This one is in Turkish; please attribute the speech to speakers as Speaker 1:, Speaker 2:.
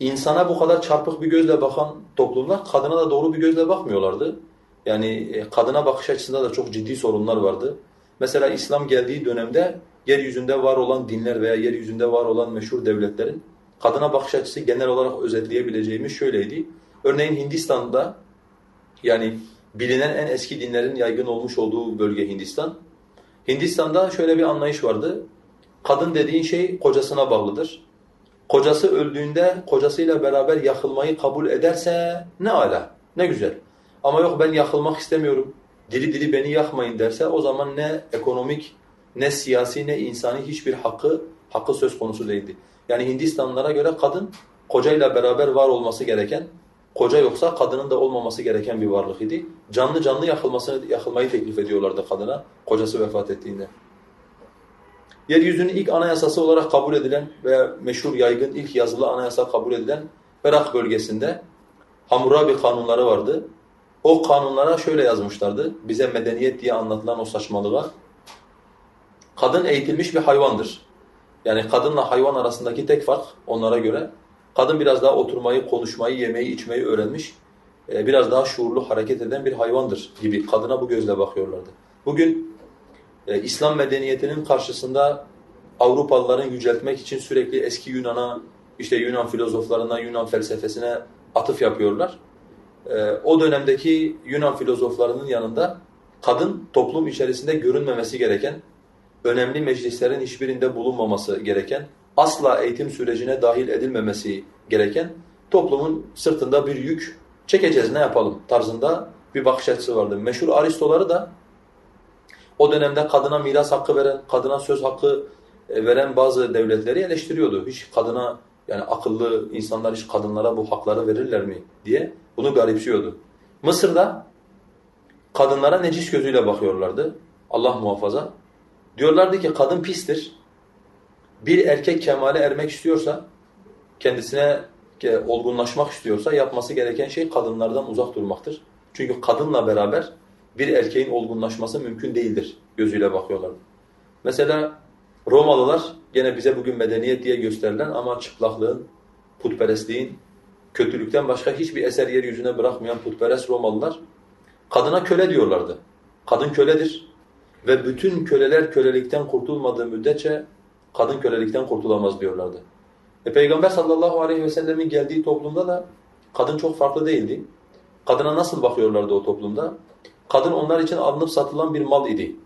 Speaker 1: insana bu kadar çarpık bir gözle bakan toplumlar kadına da doğru bir gözle bakmıyorlardı. Yani e, kadına bakış açısında da çok ciddi sorunlar vardı. Mesela İslam geldiği dönemde yeryüzünde var olan dinler veya yeryüzünde var olan meşhur devletlerin kadına bakış açısı genel olarak özetleyebileceğimiz şöyleydi. Örneğin Hindistan'da yani bilinen en eski dinlerin yaygın olmuş olduğu bölge Hindistan. Hindistan'da şöyle bir anlayış vardı. Kadın dediğin şey kocasına bağlıdır. Kocası öldüğünde kocasıyla beraber yakılmayı kabul ederse ne ala, ne güzel. Ama yok ben yakılmak istemiyorum, diri diri beni yakmayın derse o zaman ne ekonomik, ne siyasi, ne insani hiçbir hakkı, hakkı söz konusu değildi. Yani Hindistanlılara göre kadın kocayla beraber var olması gereken, koca yoksa kadının da olmaması gereken bir varlık idi. Canlı canlı yakılmasını, yakılmayı teklif ediyorlardı kadına kocası vefat ettiğinde. Yeryüzünün ilk anayasası olarak kabul edilen veya meşhur yaygın ilk yazılı anayasa kabul edilen Irak bölgesinde Hammurabi kanunları vardı. O kanunlara şöyle yazmışlardı. Bize medeniyet diye anlatılan o saçmalığa. Kadın eğitilmiş bir hayvandır. Yani kadınla hayvan arasındaki tek fark onlara göre kadın biraz daha oturmayı, konuşmayı, yemeği, içmeyi öğrenmiş. e, Biraz daha şuurlu hareket eden bir hayvandır gibi kadına bu gözle bakıyorlardı. Bugün e, İslam medeniyetinin karşısında Avrupalıların yüceltmek için sürekli eski Yunan'a, işte Yunan filozoflarına, Yunan felsefesine atıf yapıyorlar. E, o dönemdeki Yunan filozoflarının yanında kadın toplum içerisinde görünmemesi gereken, önemli meclislerin hiçbirinde bulunmaması gereken, asla eğitim sürecine dahil edilmemesi gereken, toplumun sırtında bir yük çekeceğiz ne yapalım tarzında bir bakış açısı vardı. Meşhur Aristoları da o dönemde kadına miras hakkı veren, kadına söz hakkı e, veren bazı devletleri eleştiriyordu. Hiç kadına yani akıllı insanlar hiç kadınlara bu hakları verirler mi diye bunu garipsiyordu. Mısır'da kadınlara necis gözüyle bakıyorlardı. Allah muhafaza. Diyorlardı ki kadın pistir. Bir erkek kemale ermek istiyorsa, kendisine e, olgunlaşmak istiyorsa yapması gereken şey kadınlardan uzak durmaktır. Çünkü kadınla beraber bir erkeğin olgunlaşması mümkün değildir gözüyle bakıyorlar. Mesela Romalılar gene bize bugün medeniyet diye gösterilen ama çıplaklığın, putperestliğin, kötülükten başka hiçbir eser yeryüzüne bırakmayan putperest Romalılar kadına köle diyorlardı. Kadın köledir ve bütün köleler kölelikten kurtulmadığı müddetçe kadın kölelikten kurtulamaz diyorlardı. E, Peygamber sallallahu aleyhi ve sellemin geldiği toplumda da kadın çok farklı değildi. Kadına nasıl bakıyorlardı o toplumda? Kadın onlar için alınıp satılan bir mal idi.